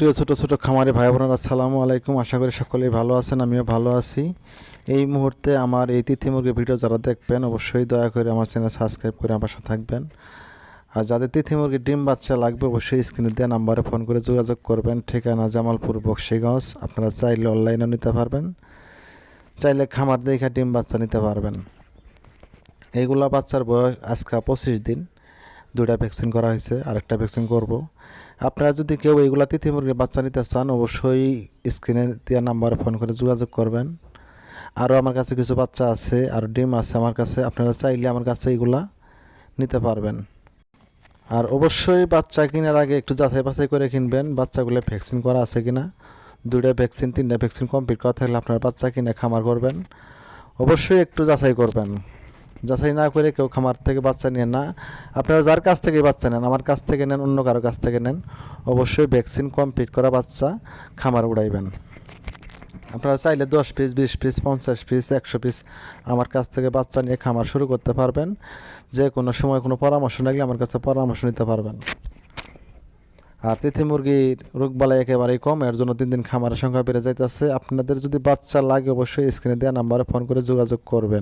প্রিয় ছোট ছোট খামারে ভাই বোনেরা, আসসালামু আলাইকুম। আশা করি সকলেই ভালো আছেন, আমিও ভালো আছি। এই মুহূর্তে আমার এই তিথি মুরগির ভিডিও যারা দেখবেন, অবশ্যই দয়া করে আমার চ্যানেল সাবস্ক্রাইব করে আমার সাথে থাকবেন। আর যাদের তিথি মুরগির ডিম বাচ্চা লাগবে, অবশ্যই স্ক্রিনে দেওয়া নাম্বারে ফোন করে যোগাযোগ করবেন। ঠিকানা জামালপুর, বক্সিগঞ্জ। আপনারা চাইলে অনলাইনেও নিতে পারবেন। চাইলে খামার দেখে ডিম বাচ্চা নিতে পারবেন। এইগুলা বাচ্চার বয়স আজকে পঁচিশ দিন। দুটা ভ্যাকসিন করা হয়েছে, আরেকটা ভ্যাকসিন করব। আপনারা যদি কেউ এইগুলা তিথি মুরগির বাচ্চা নিতে চান, অবশ্যই স্ক্রিনে দেওয়া নাম্বারে ফোন করে যোগাযোগ করবেন। আরও আমার কাছে কিছু বাচ্চা আছে, আর ডিম আছে আমার কাছে, আপনারা চাইলে আমার কাছে এইগুলা নিতে পারবেন। আর অবশ্যই বাচ্চা কেনার আগে একটু যাচাই বাছাই করে কিনবেন, বাচ্চাগুলো ভ্যাকসিন করা আছে কিনা। দুইটা ভ্যাকসিন, তিনটা ভ্যাকসিন কমপ্লিট করা থাকলে আপনার বাচ্চা কিনে খামার করবেন। অবশ্যই একটু যাচাই করবেন। যাচাই না করে কেউ খামার থেকে বাচ্চা নিয়ে না। আপনারা যার কাছ থেকে বাচ্চা নেন, আমার কাছ থেকে নেন, অন্য কারও কাছ থেকে নেন, অবশ্যই ভ্যাকসিন কমপ্লিট করা বাচ্চা খামার উড়াইবেন। আপনারা চাইলে দশ পিস বিশ পিস পঞ্চাশ পিস একশো পিস আমার কাছ থেকে বাচ্চা নিয়ে খামার শুরু করতে পারবেন। যে কোনো সময় কোনো পরামর্শ লাগলে আমার কাছে পরামর্শ নিতে পারবেন। আর তিথি মুরগির রোগবালাই একেবারেই কম, এর জন্য দিন দিন খামারের সংখ্যা বেড়ে যাইতেছে। আপনাদের যদি বাচ্চা লাগে, অবশ্যই স্ক্রিনে দেওয়া নাম্বারে ফোন করে যোগাযোগ করবেন।